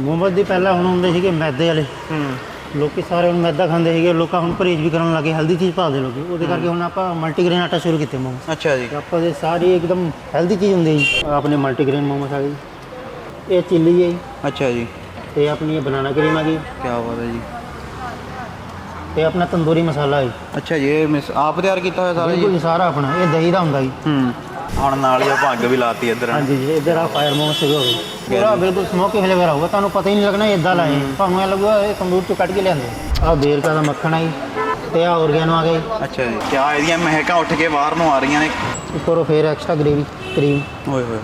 ਮੁਹੰਮਦ ਦੀ ਪਹਿਲਾਂ ਹੁਣ ਹੁੰਦੇ ਸੀਗੇ ਮੈਦੇ ਵਾਲੇ। ਹੂੰ। ਲੋਕੀ ਸਾਰੇ ਹੁਣ ਮੈਦਾ ਖਾਂਦੇ ਸੀਗੇ ਲੋਕਾਂ ਹੁਣ ਪਰਹੇਜ਼ ਵੀ ਕਰਨ ਲੱਗੇ ਹੈਲਦੀ ਚੀਜ਼ ਭਾਲਦੇ ਲੋਕੀ। ਉਹਦੇ ਕਰਕੇ ਹੁਣ ਆਪਾਂ ਮਲਟੀਗ੍ਰੇਨ ਆਟਾ ਸ਼ੁਰੂ ਕੀਤੇ ਮੋਮੋਸ। ਅੱਛਾ ਜੀ। ਆਪਾਂ ਦੇ ਸਾਰੀ ਇੱਕਦਮ ਹੈਲਦੀ ਚੀਜ਼ ਹੁੰਦੀ ਹੈ ਜੀ। ਆਪਣੇ ਮਲਟੀਗ੍ਰੇਨ ਮੋਮੋਸ ਆ ਜੀ। ਇਹ ਚਿੱਲੀ ਹੈ ਜੀ। ਅੱਛਾ ਜੀ। ਤੇ ਆਪਣੀ ਇਹ ਬਨਾਨਾ ਕਰੀਮ ਆ ਗਈ। ਕੀ ਬਾਤ ਹੈ ਜੀ। ਤੇ ਆਪਣਾ ਤੰਦੂਰੀ ਮਸਾਲਾ ਹੈ। ਅੱਛਾ ਜੀ ਇਹ ਮਿਸ ਆਪ ਤਿਆਰ ਕੀਤਾ ਹੋਇਆ ਸਾਰਾ ਜੀ ਸਾਰਾ ਆਪਣਾ। ਇਹ ਦਹੀਂ ਦਾ ਹੁੰਦਾ ਜੀ। ਹੂੰ। ਹੁਣ ਨਾਲ ਹੀ ਅੱਗ ਵੀ ਲਾਤੀ ਇੱਧਰ। ਹਾਂਜੀ ਜੀ ਇਧਰ ਆ ਫਾਇਰ ਮੋਮੋਸ ਸ਼ੁਰੂ ਹੋ ਗਈ ਪੂਰਾ ਬਿਲਕੁਲ ਸਮੋਕੀ ਫਲੇਵਰ ਆਊਗਾ ਤੁਹਾਨੂੰ ਪਤਾ ਹੀ ਨਹੀਂ ਲੱਗਣਾ ਇਦਾਂ ਲਾਏ। ਤੁਹਾਨੂੰ ਇਹ ਲੱਗੂਗਾ ਇਹ ਤੰਦੂਰ ਚੋਂ ਕੱਢ ਕੇ ਲਿਆਂਦੇ। ਆ ਬੇਰਕਾ ਦਾ ਮੱਖਣ ਆ ਜੀ ਤੇ ਆ ਔਰਗੈਨੋ ਆ ਗਈ ਅੱਛਾ ਜੀ ਕਿਆ ਇਹਦੀਆਂ ਮਹਿਕਾਂ ਉੱਠ ਕੇ ਬਾਹਰ ਨੂੰ ਆ ਰਹੀਆਂ ਨੇ। ਉੱਪਰੋਂ ਫੇਰ ਐਕਸਟਰਾ ਗ੍ਰੇਵੀ ਕਰੀਮ ਓਏ ਹੋਏ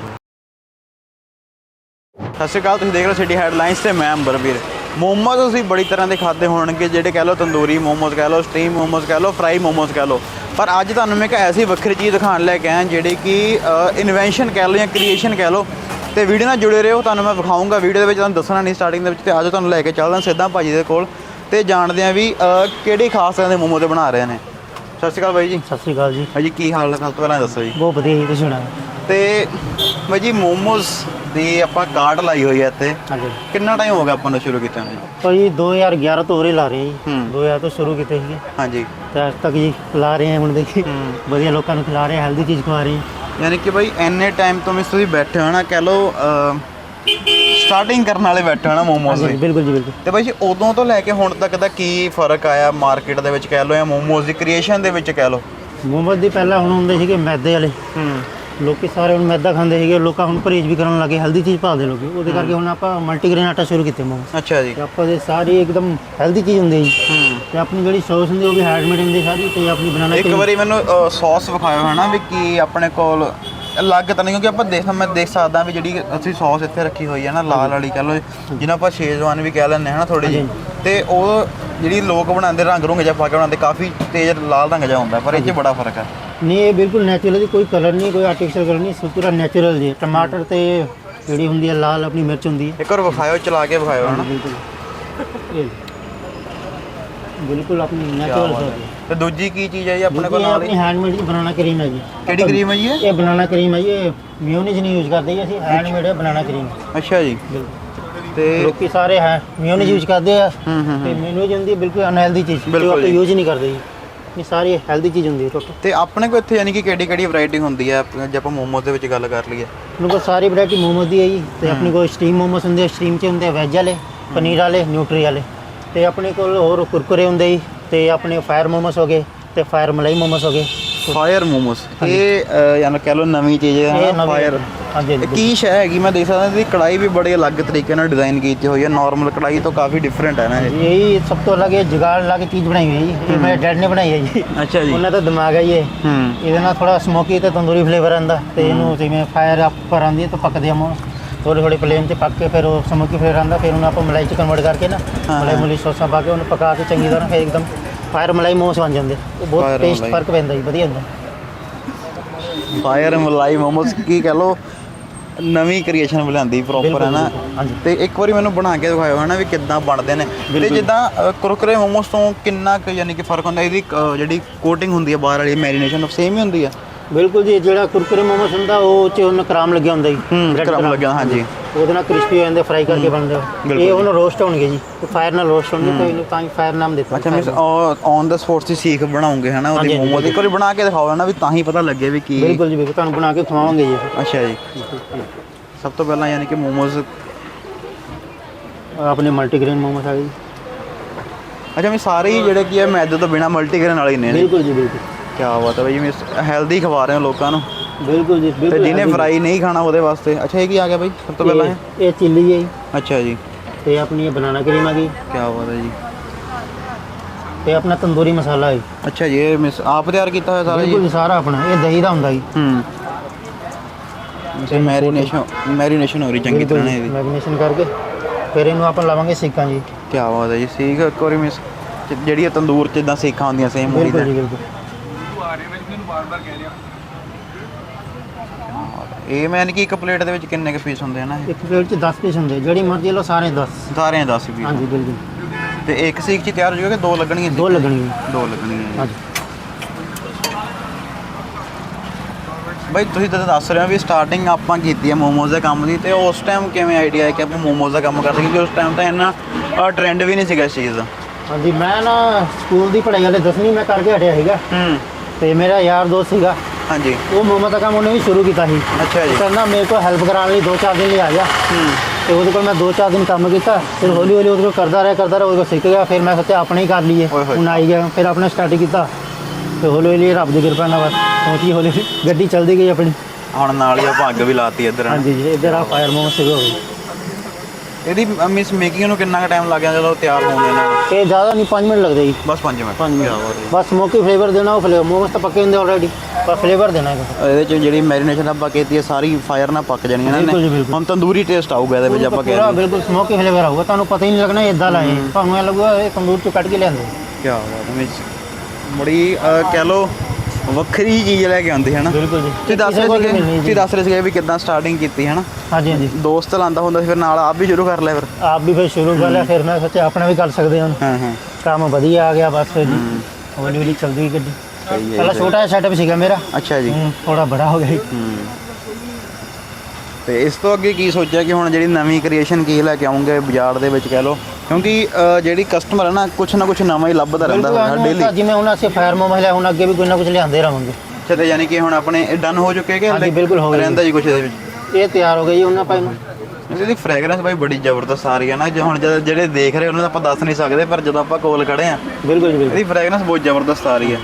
ਸਤਿ ਸ਼੍ਰੀ ਅਕਾਲ ਤੁਸੀਂ ਦੇਖ ਰਹੇ ਹੋ ਸਿਟੀ ਹੈਡਲਾਈਨਸ ਤੇ ਮੈਂ ਅੰਬਰਵੀਰ। ਮੋਮੋਜ਼ ਤੁਸੀਂ ਬੜੀ ਤਰ੍ਹਾਂ ਦੇ ਖਾਦੇ ਹੋਣਗੇ ਜਿਹੜੇ ਕਹਿ ਲਓ ਤੰਦੂਰੀ ਮੋਮੋਜ਼ ਕਹਿ ਲਓ ਸਟੀਮ ਮੋਮੋਜ਼ ਕਹਿ ਲਓ ਫਰਾਈ ਮੋਮੋਜ਼ ਕਹਿ ਲਓ। ਪਰ ਅੱਜ ਤੁਹਾਨੂੰ ਮੈਂ ਇੱਕ ਐਸੀ ਵੱਖਰੀ ਚੀਜ਼ ਦਿਖਾਉਣ ਲੈ ਕੇ ਆਇਆ ਜਿਹੜੀ ਕਿ ਇਨਵੈਂਸ਼ਨ ਕਹਿ ਲਓ ਜਾਂ ਕ੍ਰੀਏਸ਼ਨ ਕਹਿ ਲਓ ਤੇ ਵੀਡੀਓ ਨਾਲ ਜੁੜੇ ਰਹੋ ਤੁਹਾਨੂੰ ਮੈਂ ਵਿਖਾਊਂਗਾ। ਵੀਡੀਓ ਦੇ ਵਿੱਚ ਤੁਹਾਨੂੰ ਦੱਸਣਾ ਨਹੀਂ ਸਟਾਰਟਿੰਗ ਦੇ ਵਿੱਚ ਤੇ ਅੱਜ ਤੁਹਾਨੂੰ ਲੈ ਕੇ ਚੱਲਦਾ ਸਿੱਧਾ ਭਾਜੀ ਦੇ ਕੋਲ ਤੇ ਜਾਣਦੇ ਆ ਵੀ ਕਿਹੜੀ ਖਾਸ ਤਰ੍ਹਾਂ ਦੇ ਮੋਮੋ ਤੇ ਬਣਾ ਰਹੇ ਨੇ। ਸਤਿ ਸ਼੍ਰੀ ਅਕਾਲ ਬਾਈ ਜੀ। ਸਤਿ ਸ੍ਰੀ ਅਕਾਲ ਜੀ। ਭਾਜੀ ਕੀ ਹਾਲ ਹੈ ਸਭ ਤੋਂ ਪਹਿਲਾਂ ਦੱਸੋ ਜੀ। ਬਹੁਤ ਵਧੀਆ ਜੀ ਤੁਸੀਂ ਸੁਣਾਓ? ਤੇ ਬਾਈ ਜੀ ਮੋਮੋਸ ਦੀ ਆਪਾਂ ਕਾਰਟ ਲਾਈ ਹੋਈ ਹੈ ਇੱਥੇ। ਹਾਂਜੀ। ਕਿੰਨਾ ਟਾਈਮ ਹੋ ਗਿਆ ਆਪਾਂ ਨੂੰ ਸ਼ੁਰੂ ਕੀਤਾ ਨੂੰ? ਜੀ ਭਾਈ 2011 ਤੋਂ ਉਰੇ ਲਾ ਰਹੇ ਹਾਂ ਜੀ। ਹੂੰ। 2000 ਤੋਂ ਸ਼ੁਰੂ ਕੀਤੇ ਸੀਗੇ। ਹਾਂਜੀ। ਤੇ ਅੱਜ ਤੱਕ ਜੀ ਖਿਲਾ ਰਹੇ ਹਾਂ ਹੁਣ ਦੇਖੀ। ਵਧੀਆ ਲੋਕਾਂ ਨੂੰ ਖਿਲਾ ਰਹੇ ਹੈਲਦੀ ਚੀਜ਼ ਖਵਾ ਰਹੇ ਹਾਂ। ਯਾਨੀ ਕਿ ਬਾਈ ਐਨੇ ਟਾਈਮ ਤੋਂ ਮਿਸ ਤੁਸੀਂ ਬੈਠੇ ਹੋ ਨਾ ਕਹਿ ਲਓ ਸਟਾਰਟਿੰਗ ਕਰਨ ਵਾਲੇ ਬੈਠੇ ਹੋ ਨਾ ਮੋਮੋਸ ਹਾਂਜੀ ਦੇ ਬਿਲਕੁਲ ਜੀ ਬਿਲਕੁਲ। ਤੇ ਬਾਈ ਜੀ ਉਦੋਂ ਤੋਂ ਲੈ ਕੇ ਹੁਣ ਤੱਕ ਦਾ ਕੀ ਫ਼ਰਕ ਆਇਆ ਮਾਰਕੀਟ ਦੇ ਵਿੱਚ ਕਹਿ ਲਓ ਜਾਂ ਮੋਮੋਸ ਦੀ ਕ੍ਰੀਏਸ਼ਨ ਦੇ ਵਿੱਚ ਕਹਿ ਲਓ? ਮੁਹੰਮਦ ਦੀ ਪਹਿਲਾਂ ਹੁਣ ਹੁੰਦੇ ਸੀਗੇ ਮੈਦੇ ਵਾਲੇ। ਹੂੰ। ਲੋਕੀ ਸਾਰੇ ਹੁਣ ਮੈਦਾ ਖਾਂਦੇ ਸੀਗੇ ਲੋਕਾਂ ਹੁਣ ਪਰਹੇਜ਼ ਵੀ ਕਰਨ ਲੱਗੇ ਹੈਲਦੀ ਚੀਜ਼ ਭਾਲਦੇ ਲੋਕੀ। ਉਹਦੇ ਕਰਕੇ ਹੁਣ ਆਪਾਂ ਮਲਟੀਗ੍ਰੇਨ ਆਟਾ ਸ਼ੁਰੂ ਕੀਤੇ ਮੋਮੋਸ ਅੱਛਾ ਜੀ। ਤੇ ਆਪਾਂ ਦੇ ਸਾਰੀ ਇੱਕਦਮ ਹੈਲਦੀ ਚੀਜ਼ ਹੁੰਦੀ ਹੈ ਜੀ। ਹੂੰ। ਤੇ ਆਪਣੀ ਜਿਹੜੀ ਸੌਸ ਹੁੰਦੀ ਉਹ ਵੀ ਹੈਂਡਮੇਡ ਹੁੰਦੀ ਸਾਰੀ ਤੇ ਆਪਣੀ ਬਣਾਣਾ ਇੱਕ ਵਾਰੀ ਮੈਨੂੰ ਸੌਸ ਵਿਖਾਇਓ ਹਨਾ ਵੀ ਕੀ ਆਪਣੇ ਕੋਲ ਅਲੱਗ ਤਾਂ ਨਹੀਂ ਕਿਉਂਕਿ ਆਪਾਂ ਦੇਖ ਮੈਂ ਦੇਖ ਸਕਦਾ ਵੀ ਜਿਹੜੀ ਅਸੀਂ ਸੌਸ ਇੱਥੇ ਰੱਖੀ ਹੋਈ ਹੈ ਨਾ ਲਾਲ ਵਾਲੀ ਕਹ ਲਓ ਜਿਹਨੂੰ ਆਪਾਂ ਸ਼ੇਜ਼ਵਾਨ ਵੀ ਕਹਿ ਲੈਂਦੇ ਹਾਂ ਨਾ ਥੋੜੀ ਜਿਹੀ। ਤੇ ਉਹ ਜਿਹੜੀ ਲੋਕ ਬਣਾਉਂਦੇ ਰੰਗ ਰੁੰਗ ਜਿਹਾ ਪਾ ਕੇ ਬਣਾਉਂਦੇ ਕਾਫੀ ਤੇਜ਼ ਲਾਲ ਰੰਗ ਜਿਹਾ ਹੁੰਦਾ ਪਰ ਇਹ 'ਚ ਬੜਾ ਫ਼ਰਕ ਹੈ। ਨਹੀਂ ਇਹ ਬਿਲਕੁਲ ਨੈਚੁਰਲ ਜੀ ਕੋਈ ਕਲਰ ਨਹੀਂ ਕੋਈ ਆਰਟੀਫੀਸ਼ੀਅਲ ਕਲਰ ਨਹੀਂ ਸਭ ਪੂਰਾ ਨੈਚੁਰਲ ਜੀ। ਟਮਾਟਰ ਤੇ ਜਿਹੜੀ ਹੁੰਦੀ ਹੈ ਲਾਲ ਆਪਣੀ ਮਿਰਚ ਹੁੰਦੀ ਹੈ। ਇੱਕ ਵਾਰ ਵਿਖਾਇਓ ਚਲਾ ਕੇ ਵਿਖਾਇਓ ਹਨਾ? ਬਿਲਕੁਲ। ਇਹ ਬਿਲਕੁਲ ਆਪਣੀ ਨੈਚੁਰਲ ਸੌਸ ਹੈ। ਤੇ ਦੂਜੀ ਕੀ ਚੀਜ਼ ਹੈ ਜੀ ਆਪਣੇ ਕੋਲ ਇਹ ਨਾਲ ਆਪਣੀ ਹੀ? ਹੈਂਡਮੇਡ ਬਨਾਨਾ ਕਰੀਮ ਹੈ ਜੀ। ਕਿਹੜੀ ਕਰੀਮ ਹੈ ਜੀ ਇਹ? ਇਹ ਬਨਾਨਾ ਕਰੀਮ ਹੈ ਜੀ ਇਹ ਮਿਓਨੀਜ਼ ਨਹੀਂ ਯੂਜ਼ ਕਰਦੇ ਜੀ ਅਸੀਂ ਹੈਂਡਮੇਡ ਬਨਾਨਾ ਕਰੀਮ ਅੱਛਾ ਜੀ। ਬਿਲਕੁਲ। ਤੇ ਲੋਕੀ ਸਾਰੇ ਹੈ ਮਿਓਨੀਜ਼ ਯੂਜ਼ ਕਰਦੇ ਆ। ਹੂੰ ਹੂੰ ਤੇ ਮਿਓਨੀਜ਼ ਹੁੰਦੀ ਹੈ ਬਿਲਕੁਲ ਅਨਹੈਲਦੀ ਚੀਜ਼ ਜੋ ਬਿਲਕੁਲ ਆਪਾਂ ਜੀ। ਯੂਜ਼ ਨਹੀਂ ਕਰਦੇ ਜੀ। ਇਹ ਸਾਰੀ ਹੈਲਦੀ ਚੀਜ਼ ਹੁੰਦੀ ਹੈ ਟੋਟਲ ਤੇ ਆਪਣੇ ਕੋਲ ਇੱਥੇ ਯਾਨੀ ਕਿ ਕਿਹੜੀ ਕਿਹੜੀ ਵੈਰਾਈਟੀ ਹੁੰਦੀ ਹੈ? ਜੇ ਆਪਾਂ ਮੋਮੋਸ ਦੇ ਵਿੱਚ ਗੱਲ ਕਰ ਲਈਏ। ਆਪਣੇ ਕੋਲ ਸਾਰੀ ਵੈਰਾਈਟੀ ਮੋਮੋਸ ਦੀ ਹੈ ਜੀ। ਤੇ ਆਪਣੇ ਕੋਲ ਸਟੀਮ ਮੋਮੋਸ ਹੁੰਦੇ ਆ ਸਟੀਮ ਚ ਹੁੰਦੇ ਆ ਵੈਜ ਵਾਲੇ ਪਨੀਰ ਵਾਲੇ ਨਿਊਟਰੀ ਵਾਲੇ। ਤੇ ਆਪਣੇ ਕੋਲ ਹੋਰ ਕੁਰਕੁਰੇ ਹੁੰਦੇ ਜੀ। ਤੇ ਆਪਣੇ ਫਾਇਰ ਮੋਮੋਸ ਹੋ ਗਏ ਤੇ ਫਾਇਰ ਮਲਾਈ ਮੋਮੋਸ ਹੋ ਗਏ। ਫਾਇਰ ਮੋਮੋਸ ਇਹ ਯਾਨੀ ਕਹਿ ਲੋ ਨਵੀਂ ਚੀਜ਼ ਹੈ ਨਾ ਫਾਇਰ ਕੀ ਸ਼ੈ ਹੈਗੀ? ਮੈਂ ਦੇਖ ਸਕਦਾ ਇਹਦੀ ਕੜਾਈ ਵੀ ਬੜੇ ਅਲੱਗ ਤਰੀਕੇ ਨਾਲ ਡਿਜ਼ਾਈਨ ਕੀਤੀ ਹੋਈ ਹੈ। ਨਾਰਮਲ ਕੜਾਈ ਤੋਂ ਕਾਫੀ ਡਿਫਰੈਂਟ ਹੈ ਨਾ ਇਹ। ਇਹ ਸਭ ਤੋਂ ਅਲੱਗ ਇਹ ਜੁਗਾੜ ਲਾ ਕੇ ਚੀਜ਼ ਬਣਾਈ ਹੋਈ ਹੈ। ਮੇਰੇ ਡੈਡ ਨੇ ਬਣਾਈ ਹੈ ਜੀ। ਅੱਛਾ ਜੀ। ਉਹਨਾਂ ਦਾ ਦਿਮਾਗ ਹੈ ਇਹ। ਇਹਦੇ ਨਾਲ ਥੋੜਾ ਸਮੋਕੀ ਤੇ ਤੰਦੂਰੀ ਫਲੇਵਰ ਆਂਦਾ ਤੇ ਇਹਨੂੰ ਜਿਵੇਂ ਫਾਇਰ ਅਪ ਕਰਾਂਦੀ ਹੈ ਤਾਂ ਪੱਕਦੇ ਆ ਮੋਮੋਸ ਥੋੜੇ ਥੋੜੇ ਪਲੇਨ ਤੇ ਪੱਕ ਕੇ ਫਿਰ ਉਹ ਸਮੋਕੀ ਫਲੇਵਰ ਆਂਦਾ ਫਿਰ ਉਹਨਾਂ ਆਪਾਂ ਮਲਾਈ ਚ ਕਨਵਰਟ ਕਰਕੇ ਨਾ ਮਲਾਈ ਮਲੀ ਸੌਸਾਂ ਪਾ ਕੇ ਉਹਨੂੰ ਪਕਾ ਕੇ ਚੰਗੀ ਤਰ੍ਹਾਂ ਫਿਰ ਇੱਕਦਮ ਫਾਇਰ ਮਲਾਈ ਮੋਮੋਸ ਬਣ ਜਾਂਦੇ ਉਹ ਬਹੁਤ Fire ਟੇਸਟ ਮਲਾਈ। ਫ਼ਰਕ ਪੈਂਦਾ ਜੀ ਵਧੀਆ ਹੁੰਦਾ ਫਾਇਰ ਮਲਾਈ ਮੋਮੋਸ ਕੀ ਕਹ ਲਓ ਨਵੀਂ ਕ੍ਰੀਏਸ਼ਨ ਬਣਾਉਂਦੀ ਪ੍ਰੋਪਰ ਹੈ ਨਾ ਬਿਲਕੁਲ, ਹਾਂਜੀ। ਤੇ ਇੱਕ ਵਾਰੀ ਮੈਨੂੰ ਬਣਾ ਕੇ ਦਿਖਾਇਓ ਹੈ ਨਾ ਵੀ ਕਿੱਦਾਂ ਬਣਦੇ ਨੇ ਤੇ। ਜਿੱਦਾਂ ਅ, ਕੁਰਕਰੇ ਮੋਮੋਸ ਤੋਂ ਕਿੰਨਾ ਕੁ ਯਾਨੀ ਕਿ ਫ਼ਰਕ ਹੁੰਦਾ ਇਹਦੀ ਅ, ਜਿਹੜੀ ਕੋਟਿੰਗ ਹੁੰਦੀ ਹੈ ਬਾਹਰ ਵਾਲੀ ਮੈਰੀਨੇਸ਼ਨ ਸੇਮ ਹੀ ਹੁੰਦੀ ਹੈ ਬਿਲਕੁਲ ਜੀ ਜਿਹੜਾ ਕੁਰਕੁਰੇ ਮੋਮੋਸ ਹੁੰਦਾ ਉਹ ਚ ਉਹਨੂੰ ਕਰਾਮ ਲੱਗਿਆ ਹੁੰਦਾ ਜੀ bread ਕਰਾਮ। ਲੱਗਿਆ ਹਾਂਜੀ ਉਹਦੇ ਨਾਲ ਕ੍ਰਿਸਪੀ ਹੋ ਜਾਂਦੇ ਫਰਾਈ ਕਰਕੇ ਬਣਦੇ ਆ। ਬਿਲਕੁਲ ਇਹ ਉਹਨੂੰ ਰੋਸਟ ਹੋਣਗੇ ਜੀ। ਫਾਇਰ ਨਾਲ ਰੋਸਟ ਹੋਣਗੇ ਕੋਈ ਨਹੀਂ ਤਾਂ ਫਾਇਰ ਨਾਮ ਦਿੱਤਾ। ਅੱਛਾ ਮਿਸ ਔਨ ਦਾ ਸਪੋਰਟ ਦੀ ਸੀਖ ਬਣਾਉਂਗੇ ਹਨਾ ਉਹਦੀ ਮੋਮੋ ਦੀ? ਇੱਕ ਵਾਰੀ ਬਣਾ ਕੇ ਦਿਖਾਓ ਨਾ ਵੀ ਤਾਂ ਹੀ ਪਤਾ ਲੱਗੇ ਵੀ ਕੀ ਬਿਲਕੁਲ ਜੀ ਬਿਲਕੁਲ ਤੁਹਾਨੂੰ ਬਣਾ ਕੇ ਖਵਾਵਾਂਗੇ ਜੀ। ਅੱਛਾ ਜੀ। ਸਭ ਤੋਂ ਪਹਿਲਾਂ ਯਾਨੀ ਕਿ ਮੋਮੋਜ਼ ਆਪਣੇ ਮਲਟੀਗ੍ਰੇਨ ਮੋਮੋਸ ਆ ਗਏ ਜੀ। ਅੱਛਾ ਮੈਂ ਸਾਰੇ ਹੀ ਜਿਹੜੇ ਕੀ ਹੈ ਮੈਦੇ ਤੋਂ ਬਿਨਾ ਮਲਟੀਗ੍ਰੇਨ ਵਾਲੇ ਹੀ ਨੇ ਬਿਲਕੁਲ ਜੀ ਬਿਲਕੁਲ। ਕੀ ਬਾਤ ਹੈ ਬਈ ਮਿਸ ਹੈਲਦੀ ਖਵਾ ਰਹੇ ਹੋ ਲੋਕਾਂ ਨੂੰ। ਬਿਲਕੁਲ ਜੀ ਤੇ ਬਿਲਕੁਲ ਜਿਹਨੇ। ਫਰਾਈ ਨਹੀਂ ਖਾਣਾ ਉਹਦੇ ਵਾਸਤੇ। ਅੱਛਾ ਇਹ ਕੀ ਆ ਗਿਆ ਬਈ? ਸਭ ਤੋਂ ਪਹਿਲਾਂ ਇਹ? ਇਹ ਇਹ ਚਿੱਲੀ ਹੈ ਜੀ, ਅੱਛਾ ਜੀ। ਤੇ ਆਪਣੀ ਇਹ ਬਨਾਨਾ ਕਰੀਮ ਆ ਗਈ ਕੀ ਬਾਤ ਹੈ ਜੀ। ਤੇ ਆਪਣਾ ਤੰਦੂਰੀ ਮਸਾਲਾ ਹੈ ਅੱਛਾ ਜੀ ਇਹ ਮਿਸ ਆਪ ਤਿਆਰ ਕੀਤਾ ਹੋਇਆ ਸਾਰਾ ਬਿਲਕੁਲ ਜੀ ਜੀ ਸਾਰਾ ਆਪਣਾ ਇਹ ਦਹੀਂ ਦਾ ਹੁੰਦਾ ਜੀ। ਹੂੰ। ਤੇ ਮੈਰੀਨੇਸ਼ਨ ਮੈਰੀਨੇਸ਼ਨ ਹੋ ਰਹੀ ਚੰਗੀ ਤਰ੍ਹਾਂ ਨਾਲ ਇਹਦੀ। ਮੈਗਨੇਸ਼ਨ ਕਰਕੇ ਫਿਰ ਇਹਨੂੰ ਆਪਾਂ ਲਾਵਾਂਗੇ ਸਿੱਕਾਂ ਜੀ। ਕੀ ਬਾਤ ਹੈ ਜੀ ਸੀਖ ਇੱਕ ਵਾਰੀ ਮਿਸ ਜਿਹੜੀ ਇਹ ਤੰਦੂਰ 'ਚ ਜਿੱਦਾਂ ਸੀਖਾਂ ਹੁੰਦੀਆਂ ਸੇਮ ਉਹੀ ਬਿਲਕੁਲ ਜੀ ਬਿਲਕੁਲ। ਇਹ ਮੈਂ ਕਿ ਇੱਕ ਪਲੇਟ ਦੇ ਵਿੱਚ ਕਿੰਨੇ ਕੁ ਪੀਸ ਹੁੰਦੇ ਆ ਨਾ ਇਹ? ਇੱਕ ਪਲੇਟ 'ਚ 10 ਪੀਸ ਹੁੰਦੇ ਜਿਹੜੀ ਮਰਜ਼ੀ ਲਓ ਸਾਰੇ 10 ਸਾਰੇ 10 ਪੀਸ ਹਾਂਜੀ ਬਿਲਕੁਲ। ਤੇ ਇੱਕ ਸੀਖ 'ਚ ਤਿਆਰ ਹੋ ਜਾਊਗਾ ਕਿ ਦੋ ਲੱਗਣਗੀਆਂ ਦੋ ਲੱਗਣਗੇ ਦੋ ਲੱਗਣਗੀਆਂ। ਹਾਂਜੀ। ਬਾਈ ਤੁਸੀਂ ਤਾਂ ਦੱਸ ਰਹੇ ਹੋ ਵੀ ਸਟਾਰਟਿੰਗ ਆਪਾਂ ਕੀਤੀ ਹੈ ਮੋਮੋਜ਼ ਦੇ ਕੰਮ ਦੀ ਤੇ ਉਸ ਟਾਈਮ ਕਿਵੇਂ ਆਈਡੀਆ ਹੈ ਕਿ ਆਪਾਂ ਮੋਮੋਜ਼ ਦਾ ਕੰਮ ਕਰਦੇ ਕਿਉਂਕਿ ਉਸ ਟਾਈਮ ਤਾਂ ਇੰਨਾ ਟ੍ਰੈਂਡ ਵੀ ਨਹੀਂ ਸੀਗਾ ਇਸ ਚੀਜ਼ ਦਾ। ਹਾਂਜੀ ਮੈਂ ਨਾ ਸਕੂਲ ਦੀ ਪੜ੍ਹਾਈ ਵਾਲੇ 10ਵੀਂ ਮੈਂ ਕਰਕੇ ਹਟਿਆ ਸੀਗਾ। ਹੂੰ। ਤੇ ਮੇਰਾ ਯਾਰ ਦੋਸਤ ਸੀਗਾ। ਹਾਂਜੀ। ਉਹ ਮੋਮੋ ਦਾ ਕੰਮ ਉਹਨੇ ਵੀ ਸ਼ੁਰੂ ਕੀਤਾ ਸੀ। ਅੱਛਾ ਜੀ। ਕਹਿੰਦਾ ਮੇਰੇ ਕੋਲ ਹੈਲਪ ਕਰਾਉਣ ਲਈ 2-4 ਦਿਨ ਲਈ ਆ ਗਿਆ ਹੂੰ। ਤੇ ਉਹਦੇ ਕੋਲ ਮੈਂ 2-4 ਦਿਨ ਕੰਮ ਕੀਤਾ। ਫਿਰ ਹੌਲੀ ਹੌਲੀ ਉਹਦੇ ਕੋਲ ਕਰਦਾ ਰਿਹਾ ਕਰਦਾ ਰਿਹਾ ਉਹਦੇ ਕੋਲ ਸਿੱਖ ਗਿਆ। ਫਿਰ ਮੈਂ ਸੋਚਿਆ ਆਪਣੇ ਹੀ ਕਰ ਲਈਏ। ਹੁਣ ਆਈ ਗਿਆ ਫਿਰ ਆਪਣਾ ਸਟਾਰਟ ਕੀਤਾ। ਤੇ ਹੌਲੀ ਹੌਲੀ ਰੱਬ ਦੀ ਕਿਰਪਾ ਨਾਲ ਬਸ ਪਹੁੰਚੀ ਹੌਲੀ। ਹੌਲੀ ਗੱਡੀ ਚੱਲਦੀ ਗਈ ਆਪਣੀ। ਹੁਣ ਨਾਲ ਹੀ ਆਪਾਂ ਅੱਗ ਵੀ ਲਾਤੀ ਇੱਧਰ। ਹਾਂਜੀ ਜੀ ਇੱਧਰ ਆ ਫਾਇਰ ਮੋਮੋ ਸ਼ੁਰੂ ਹੋ ਗਈ। ਇਹਦੀ ਮਿਸ ਮੇਕਿੰਗ ਨੂੰ ਕਿੰਨਾ ਕੁ ਟਾਈਮ ਲੱਗ ਗਿਆ ਜਦੋਂ ਤਿਆਰ ਹੋਣ ਨਾਲ ਇਹ ਜ਼ਿਆਦਾ ਨਹੀਂ 5 ਮਿੰਟ ਲੱਗਦੇ ਜੀ। ਬਸ 5 ਮਿੰਟ। 5 ਕਿਆ ਮਿੰਟ ਹੈ। ਬਸ ਸਮੋਕੀ ਫਲੇਵਰ ਦੇਣਾ ਉਹ ਫਲੇਵਰ ਮੋਮੋਸ ਤਾਂ ਪੱਕੇ ਹੁੰਦੇ ਆਲਰੇਡੀ ਪਰ ਫਲੇਵਰ ਦੇਣਾ ਹੈ ਇਹਦੇ ਚ ਜਿਹੜੀ ਮੈਰੀਨੇਸ਼ਨ ਆਪਾਂ ਕੀਤੀ ਹੈ ਸਾਰੀ ਫਾਇਰ ਨਾਲ ਪੱਕ ਜਾਣੀ ਇਹਨਾਂ। ਬਿਲਕੁਲ ਜੀ, ਨੇ ਬਿਲਕੁਲ। ਹੁਣ ਤੰਦੂਰੀ ਟੇਸਟ ਆਊਗਾ ਇਹਦੇ ਵਿੱਚ ਆਪਾਂ ਕਹਿ ਪੂਰਾ ਰਹੇ ਬਿਲਕੁਲ ਸਮੋਕੀ ਫਲੇਵਰ ਆਊਗਾ ਤੁਹਾਨੂੰ ਪਤਾ ਹੀ ਨਹੀਂ ਲੱਗਣਾ ਇਦਾਂ ਲਾਏ ਤੁਹਾਨੂੰ ਇਹ ਲੱਗੂਗਾ ਇਹ ਤੰਦੂਰ ਚੋਂ ਕੱਢ ਕੇ ਲਿਆਂਦੇ। ਕੀ ਬਾਤ ਹੈ ਮਿਸ ਬੜੀ ਅਹ, ਕਹਿ ਲੋ ਵੱਖਰੀ ਚੀਜ਼ ਲੈ ਕੇ ਆਉਂਦੇ ਹਨ? ਬਿਲਕੁਲ ਜੀ। ਤੁਸੀਂ ਦੱਸ ਰਹੇ ਸੀਗੇ ਤੁਸੀਂ। ਦੱਸ ਰਹੇ ਸੀਗੇ ਵੀ ਕਿੱਦਾਂ ਸਟਾਰਟਿੰਗ ਕੀਤੀ ਹੈ ਨਾ ਹਾਂਜੀ ਹਾਂਜੀ। ਦੋਸਤ ਲਾਂਦਾ ਹੁੰਦਾ ਸੀ ਫਿਰ ਨਾਲ ਆਪ ਵੀ ਸ਼ੁਰੂ ਕਰ ਲਿਆ ਫਿਰ। ਆਪ ਵੀ ਫਿਰ ਸ਼ੁਰੂ ਕਰ ਲਿਆ ਫਿਰ ਮੈਂ ਸੋਚਿਆ ਆਪਣਾ ਵੀ ਕਰ ਸਕਦੇ ਹਾਂ। ਹਾਂ ਹਾਂ। ਕੰਮ ਵਧੀਆ ਆ ਗਿਆ ਬਸ ਫਿਰ ਜੀ ਹੌਲੀ ਹੌਲੀ ਚੱਲਦੀ ਗੱਡੀ। ਪਹਿਲਾਂ ਛੋਟਾ ਜਿਹਾ ਸੈਟਅਪ ਸੀਗਾ ਮੇਰਾ। ਅੱਛਾ ਜੀ। ਥੋੜਾ ਬੜਾ ਹੋ ਗਿਆ ਤੇ ਇਸ ਤੋਂ ਅੱਗੇ ਕੀ ਸੋਚਿਆ ਕਿ ਹੁਣ ਜਿਹੜੀ ਨਵੀਂ ਕ੍ਰੀਏਸ਼ਨ ਕੀ ਲੈ ਕੇ ਆਉਂਗੇ ਬਾਜ਼ਾਰ ਦੇ ਵਿੱਚ ਕਹਿ ਲਓ? ਕਿਉਂਕਿ ਜਿਹੜੀ ਕਸਟਮਰ ਹੈ ਨਾ ਕੁਛ ਨਾ ਕੁਛ ਨਵਾਂ ਹੀ ਲੱਭਦਾ ਰਹਿੰਦਾ ਬਿਲਕੁਲ ਹੈ ਡੇਲੀ ਜਿਵੇਂ ਹੁਣ ਅਸੀਂ ਫਾਇਰ ਮੋਮੋ ਲਿਆ ਹੁਣ ਅੱਗੇ ਵੀ ਕੁਝ ਨਾ ਕੁਝ ਲਿਆਂਦੇ ਰਹਾਂਗੇ। ਅੱਛਾ ਤੇ ਯਾਨੀ ਕਿ ਹੁਣ ਆਪਣੇ ਡਨ ਹੋ ਚੁੱਕੇ ਕਿ ਹਾਂਜੀ, ਹਲੇ ਬਿਲਕੁਲ ਹੋ ਗਏ ਰਹਿੰਦਾ ਜੀ ਕੁਛ ਇਹਦੇ ਵਿੱਚ? ਇਹ ਤਿਆਰ ਹੋ ਗਈ ਜੀ ਉਹਨਾਂ ਪਾਈ ਨੂੰ। ਇਹਦੀ ਫ੍ਰੈਗਰੈਂਸ ਬਾਈ ਬੜੀ ਜ਼ਬਰਦਸਤ ਆ ਰਹੀ ਹੈ ਨਾ ਜੇ ਹੁਣ ਜਦ ਜਿਹੜੇ ਦੇਖ ਰਹੇ ਉਹਨਾਂ ਨੂੰ ਆਪਾਂ ਦੱਸ ਨਹੀਂ ਸਕਦੇ ਪਰ ਜਦੋਂ ਆਪਾਂ ਕੋਲ ਖੜੇ ਆ ਬਿਲਕੁਲ ਜੀ ਬਿਲਕੁਲ। ਇਹਦੀ ਫ੍ਰੈਗਰੈਂਸ ਬਹੁਤ ਜ਼ਬਰਦਸਤ ਆ ਰਹੀ ਹੈ।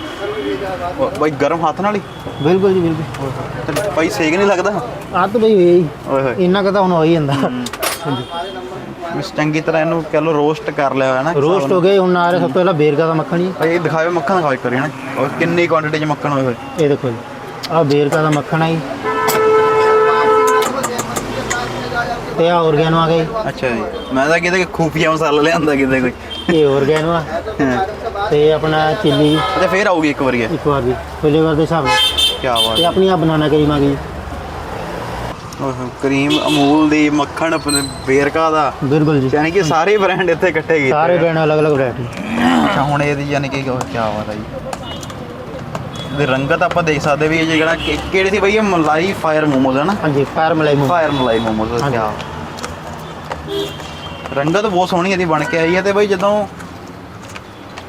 ਉਹ ਬਾਈ ਗਰਮ ਹੱਥ ਨਾਲ ਹੀ? ਬਿਲਕੁਲ ਜੀ ਬਿਲਕੁਲ। ਤੇ ਬਾਈ ਸੇਕ ਨਹੀਂ ਲੱਗਦਾ? ਆ ਤਾਂ ਬਈ ਹੋਈ ਓਏ ਹੋਏ। ਇੰਨਾ ਕੁ ਤਾਂ ਹੁਣ ਹੋ ਹੀ ਜਾਂਦਾ। ਇਸ ਚੰਗੀ ਤਰ੍ਹਾਂ ਇਹਨੂੰ ਕਹਿ ਲਓ ਰੋਸਟ ਕਰ ਲਿਆ ਹੋਇਆ ਨਾ ਰੋਸਟ ਹੋ ਗਏ ਹੁਣ ਆ ਰਿਹਾ ਸਭ ਤੋਂ ਪਹਿਲਾਂ ਬੇਰਕਾ ਦਾ ਮੱਖਣ ਜੀ ਇਹ ਦਿਖਾਵੇ ਮੱਖਣ ਦਿਖਾਓ ਇੱਕ ਵਾਰੀ ਨਾ ਔਰ ਕਿੰਨੀ ਕੁਆਂਟੀਟੀ ਚ ਮੱਖਣ ਹੋਏ ਇਹ ਦੇਖੋ ਜੀ ਆ ਬੇਰਕਾ ਦਾ ਮੱਖਣ ਆ ਜੀ। ਤੇ ਆ ਔਰਗੈਨੋ ਆ ਗਈ ਅੱਛਾ ਜੀ। ਮੈਂ ਤਾਂ ਕਿਤੇ ਖੂਫੀਆ ਮਸਾਲਾ ਲਿਆਂਦਾ ਕਿਤੇ ਕੋਈ। ਇਹ ਔਰਗੈਨੋ ਆ। ਤੇ ਆਪਣਾ ਚਿੱਲੀ ਅੱਛਾ ਫੇਰ ਆਊਗੀ ਇੱਕ ਵਾਰੀ ਇੱਕ ਵਾਰ ਫਲੇਵਰ ਦੇ ਹਿਸਾਬ ਨਾਲ। ਕੀ ਬਾਤ ਤੇ ਆਪਣੀ ਆ ਬਨਾਨਾ ਕਰੀਮ ਆ ਗਈ। ਕਰੀਮ ਅਮੂਲ ਦੀ ਮੱਖਣ ਆਪਣੇ ਬੇਰਕਾ ਦਾ। ਬਿਲਕੁਲ ਜੀ। ਯਾਨੀ ਕਿ ਸਾਰੇ ਬ੍ਰਾਂਡ ਇੱਥੇ ਇਕੱਠੇ ਕੀਤੇ ਸਾਰੇ। ਬ੍ਰਾਂਡ ਅਲੱਗ-ਅਲੱਗ ਵੈਰਾਈਟੀ ਅੱਛਾ ਹੁਣ ਇਹਦੀ ਯਾਨੀ ਕਿ ਕੀ ਬਾਤ ਹੈ ਜੀ ਇਹਦੀ ਰੰਗਤ ਆਪਾਂ ਦੇਖ ਸਕਦੇ ਵੀ ਇਹ ਜਿਹੜਾ ਕਿ- ਕਿਹੜੀ ਸੀ ਬਈ? ਇਹ ਮਲਾਈ ਫਾਇਰ ਮੋਮੋਜ਼ ਹੈ ਨਾ? ਹਾਂਜੀ ਫਾਇਰ ਮਲਾਈ ਮੋਮੋ ਫਾਇਰ ਮਲਾਈ ਮੋਮੋਜ਼। ਕਿਆ ਰੰਗਤ ਬਹੁਤ ਸੋਹਣੀ ਇਹਦੀ ਬਣ ਕੇ ਆਈ ਹੈ ਤੇ ਬਈ ਜਦੋਂ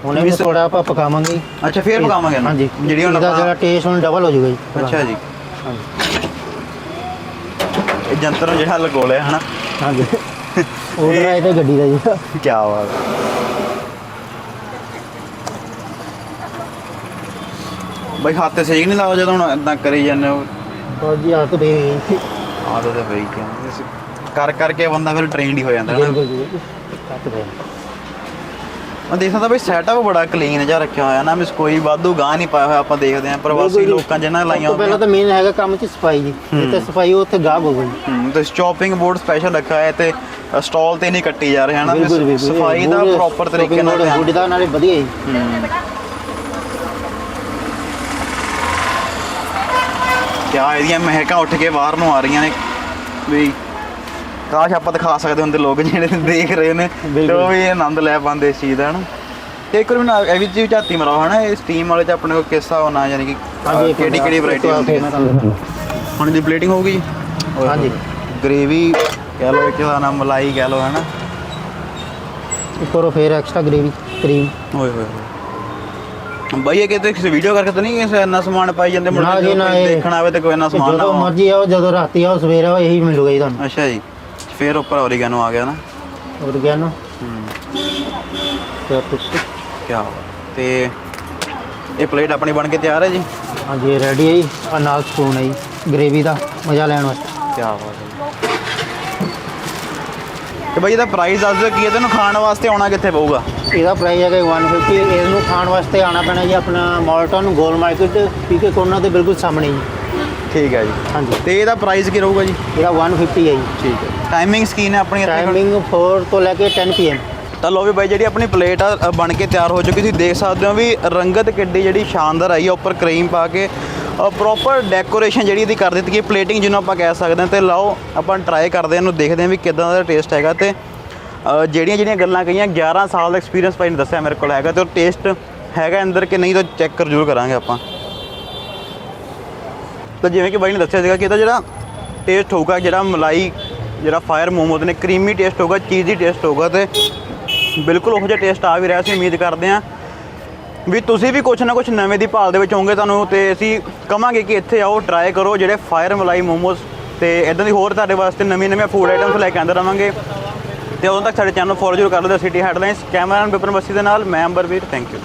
ਹੁਣ ਇਹ ਥੋੜਾ ਆਪਾਂ ਪਕਾਵਾਂਗੇ। ਅੱਛਾ ਫੇਰ ਪਕਾਵਾਂਗੇ ਹਾਂਜੀ। ਜਿਹੜੀ ਹੁਣ ਆਪਾਂ ਜਿਹੜਾ ਟੇਸਟ ਹੁਣ ਡਬਲ ਹੋ ਜਾਊਗਾ ਜੀ। ਅੱਛਾ ਜੀ। ਹਾਂਜੀ। ਜੰਤਰ ਨੂੰ ਜਿਹੜਾ ਲਗੋਲਿਆ ਹਨਾ? ਹਾਂਜੀ। ਉਹ ਤਾਂ ਇਹਦੇ ਗੱਡੀ ਦਾ ਜੀ ਕੀ ਬਾਤ। ਬਈ ਹੱਥ ਤੇ ਸਹੀ ਨਹੀਂ ਲੱਗਦਾ ਜਦੋਂ ਹੁਣ ਇਦਾਂ ਕਰੀ ਜਾਂਦੇ ਹੋ। ਔਰ ਜੀ ਆ ਤਾਂ ਦੇ ਆਦਤ ਹੈ ਬਈ ਕਿ ਕਰ ਕਰਕੇ ਬੰਦਾ ਫਿਰ ਟ੍ਰੇਨਡ ਹੀ ਹੋ ਜਾਂਦਾ ਹੈ ਨਾ ਬਿਲਕੁਲ ਜੀ ਕੱਟ ਦੇ ਮੈਂ ਦੇਖ ਸਕਦਾ ਬਈ ਸੈਟਅਪ ਬੜਾ ਕਲੀਨ ਜਿਹਾ ਰੱਖਿਆ ਹੋਇਆ ਨਾ ਮਿਸ ਕੋਈ ਵਾਧੂ ਗਾਹ ਨਹੀਂ ਪਾਇਆ ਹੋਇਆ ਆਪਾਂ ਦੇਖਦੇ ਆਂ ਪ੍ਰਵਾਸੀ। ਲੋਕਾਂ ਜਿਹਨਾਂ ਲਾਈਆਂ ਤੋਂ ਪਹਿਲਾਂ ਤਾਂ ਮੇਨ ਹੈਗਾ ਕੰਮ ਚ ਸਫ਼ਾਈ ਜੀ। ਜਿੱਥੇ ਸਫ਼ਾਈ ਉੱਥੇ ਗਾਹਕ ਹੋ ਗਈ ਹੂੰ ਤੇ ਸ਼ਾਪਿੰਗ ਬੋਰਡ ਸਪੈਸ਼ਲ ਰੱਖਿਆ ਹੈ ਤੇ ਸਟਾਲ ਤੇ ਨਹੀਂ ਕੱਟੀ ਜਾ ਰਹੇ ਬਿਲਕੁਲ ਸਫ਼ਾਈ ਦਾ ਪ੍ਰੋਪਰ ਤਰੀਕੇ ਨਾਲ ਗੁੱਡੀ ਦਾ ਨਾਲੇ ਵਧੀਆ ਜੀ। ਕਿਆ ਇਹਦੀਆਂ ਮਹਿਕਾਂ ਉੱਠ ਕੇ ਬਾਹਰ ਨੂੰ ਆ ਰਹੀਆਂ ਨੇ ਵੀ ਕਾਸ਼ ਆਪਾਂ ਦਿਖਾ ਸਕਦੇ ਹੁੰਦੇ ਲੋਕ ਜਿਹੜੇ ਦੇਖ ਰਹੇ ਨੇ ਤੇ। ਉਹ ਵੀ ਆਨੰਦ ਲੈ ਪਾਉਂਦੇ ਇਸ ਚੀਜ਼ ਦਾ ਹਨਾ? ਤੇ ਇੱਕ ਵਾਰ ਮੈਨੂੰ ਇਹ ਵੀ ਜੀ ਝਾਤੀ ਮਰਾਓ ਹਨਾ? ਇਹ ਸਟੀਮ ਵਾਲੇ ਚ ਆਪਣੇ ਕੋਲ ਕਿਸ ਨਾਲ ਯਾਨੀ ਕਿ ਕਿਹੜੀ ਕਿਹੜੀ ਵੈਰਾਈਟੀ ਹੁੰਦੀ ਹੈ ਹੁਣ। ਦੀ ਪਲੇਟਿੰਗ ਹੋਊਗੀ ਹਾਂਜੀ। ਗ੍ਰੇਵੀ ਕਹਿ ਲਓ ਇੱਕ ਦਾ ਨਾਮ ਮਲਾਈ ਕਹਿ ਲਓ ਹਨਾ? ਉੱਪਰੋਂ ਫੇਰ ਐਕਸਟਰਾ ਗ੍ਰੇਵੀ ਕਰੀਮ ਓਏ ਹੋਏ ਬਾਈ ਇਹ ਕਿਤੇ ਕਿਸੇ ਵੀਡੀਓ ਕਰਕੇ ਤਾਂ ਨਹੀਂ ਕਿਸੇ ਇੰਨਾ ਸਮਾਨ ਪਾਈ ਜਾਂਦੇ ਮੁੰਡੇ ਦੇਖਣ ਆਵੇ ਤੇ ਕੋਈ ਇੰਨਾ ਸਮਾਨ ਜਦੋਂ। ਮਰਜ਼ੀ ਆਓ ਜਦੋਂ ਰਾਤੀ ਆਓ ਸਵੇਰੇ ਆਓ ਇਹੀ ਮਿਲੂਗਾ ਜੀ ਤੁਹਾਨੂੰ। ਅੱਛਾ ਜੀ। ਫੇਰ ਉੱਪਰ ਔਰੀਗੈਨੋ ਆ ਗਿਆ ਨਾ? ਔਰਗੈਨੋ ਤੇ ਕੁਛ ਕੀ ਤੇ ਇਹ ਪਲੇਟ ਆਪਣੀ ਬਣ ਕੇ ਤਿਆਰ ਹੈ ਜੀ? ਹਾਂਜੀ ਰੈਡੀ ਹੈ ਜੀ। ਆ ਨਾਲ ਸਪੂਨ ਹੈ ਜੀ। ਗ੍ਰੇਵੀ ਦਾ ਮਜ਼ਾ ਲੈਣ ਵਾਸਤੇ। ਕੀ ਬਾਤ ਹੈ ਤੇ ਬਾਈ ਇਹਦਾ ਪ੍ਰਾਈਸ ਦੱਸ ਦਿਓ ਕੀ ਹੈ? ਤੈਨੂੰ ਖਾਣ ਵਾਸਤੇ ਆਉਣਾ ਕਿੱਥੇ ਪਊਗਾ? ਇਹਦਾ ਪ੍ਰਾਈਸ ਹੈਗਾ 150 ਇਹਨੂੰ ਖਾਣ ਵਾਸਤੇ ਆਣਾ ਪੈਣਾ ਜੀ ਆਪਣਾ ਮਾਲਟਨ ਗੋਲ ਮਾਰਕੀਟ ਪੀਕੇ ਕੋਰਨਰ ਦੇ ਬਿਲਕੁਲ ਸਾਹਮਣੇ ਜੀ। ਠੀਕ ਹੈ ਜੀ। ਹਾਂਜੀ। ਤੇ ਇਹਦਾ ਪ੍ਰਾਈਸ ਕੀ ਰਹੂਗਾ ਜੀ? ਇਹਦਾ 150 ਹੈ ਜੀ। ਠੀਕ ਹੈ। ਟਾਈਮਿੰਗਸ ਕੀ ਨੇ ਆਪਣੀ? ਟਾਈਮਿੰਗ 4 ਤੋਂ ਲੈ ਕੇ 10 ਪੀਐਮ ਤਾਂ ਲੋ ਵੀ ਬਾਈ ਜਿਹੜੀ ਆਪਣੀ ਪਲੇਟ ਆ ਬਣ ਕੇ ਤਿਆਰ ਹੋ ਚੁੱਕੀ। ਤੁਸੀਂ ਦੇਖ ਸਕਦੇ ਹੋ ਵੀ ਰੰਗਤ ਕਿੱਡੀ ਜਿਹੜੀ ਸ਼ਾਨਦਾਰ ਆਈ ਆ ਉੱਪਰ ਕਰੀਮ ਪਾ ਕੇ। ਪ੍ਰੋਪਰ ਡੈਕੋਰੇਸ਼ਨ ਜਿਹੜੀ ਇਹਦੀ ਕਰ ਦਿੱਤੀ ਗਈ ਪਲੇਟਿੰਗ ਜਿਹਨੂੰ ਆਪਾਂ ਕਹਿ ਸਕਦੇ ਹਾਂ। ਤੇ ਲਓ ਆਪਾਂ ਟਰਾਈ ਕਰਦੇ ਹਾਂ ਇਹਨੂੰ ਦੇਖਦੇ ਹਾਂ ਵੀ ਕਿਦਾਂ ਦਾ ਟੇਸਟ ਹੈਗਾ। ਤੇ ਜਿਹੜੀਆਂ ਜਿਹੜੀਆਂ ਗੱਲਾਂ ਕਹੀਆਂ 11 ਸਾਲ ਦਾ ਐਕਸਪੀਰੀਅੰਸ ਭਾਈ ਨੇ ਦੱਸਿਆ ਮੇਰੇ ਕੋਲ ਹੈਗਾ। ਤੇ ਉਹ ਟੇਸਟ ਹੈਗਾ ਅੰਦਰ ਕਿ ਨਹੀਂ ਤਾਂ ਚੈੱਕ ਕਰ ਜ਼ਰੂਰ ਕਰਾਂਗੇ ਆਪਾਂ। ਤਾਂ ਜਿਵੇਂ ਕਿ ਬਾਈ ਨੇ ਦੱਸਿਆ ਸੀਗਾ ਕਿ ਇਹਦਾ ਜਿਹੜਾ ਟੇਸਟ ਹੋਊਗਾ, ਜਿਹੜਾ ਮਲਾਈ, ਜਿਹੜਾ ਫਾਇਰ ਮੋਮੋਜ਼ ਨੇ ਕਰੀਮੀ ਟੇਸਟ ਹੋਊਗਾ ਚੀਜ਼ੀ ਟੇਸਟ ਹੋਊਗਾ ਤੇ ਬਿਲਕੁਲ ਉਹੋ ਜਿਹਾ ਟੇਸਟ ਆ ਵੀ ਰਿਹਾ ਸੀ ਉਮੀਦ ਕਰਦੇ ਹਾਂ ਵੀ ਤੁਸੀਂ ਵੀ ਕੁਛ ਨਾ ਕੁਛ ਨਵੇਂ ਦੀ ਭਾਲ ਦੇ ਵਿੱਚ ਹੋਵੋਗੇ ਤੁਹਾਨੂੰ ਤੇ ਅਸੀਂ ਕਵਾਂਗੇ ਕਿ ਇੱਥੇ ਆਓ ਟਰਾਈ ਕਰੋ ਜਿਹੜੇ ਫਾਇਰ ਮਲਾਈ ਮੋਮੋਜ਼ ਤੇ ਇਦਾਂ ਦੀ ਹੋਰ ਤੁਹਾਡੇ ਵਾਸਤੇ ਨਵੀਂ ਨਵੀਆਂ ਫੂਡ ਆਈਟਮਸ ਲੈ ਕੇ ਆਂਦੇ ਰਵਾਂਗੇ। ਤੇ ਉਦੋਂ ਤੱਕ ਸਾਡੇ ਚੈਨਲ ਫੋਲੋ ਜ਼ਰੂਰ ਕਰ ਲਓ city headlines cameraman Vipan Bassi ਦੇ ਨਾਲ, ਮੈਂ ਅੰਬਰਵੀਰ ਥੈਂਕ ਯੂ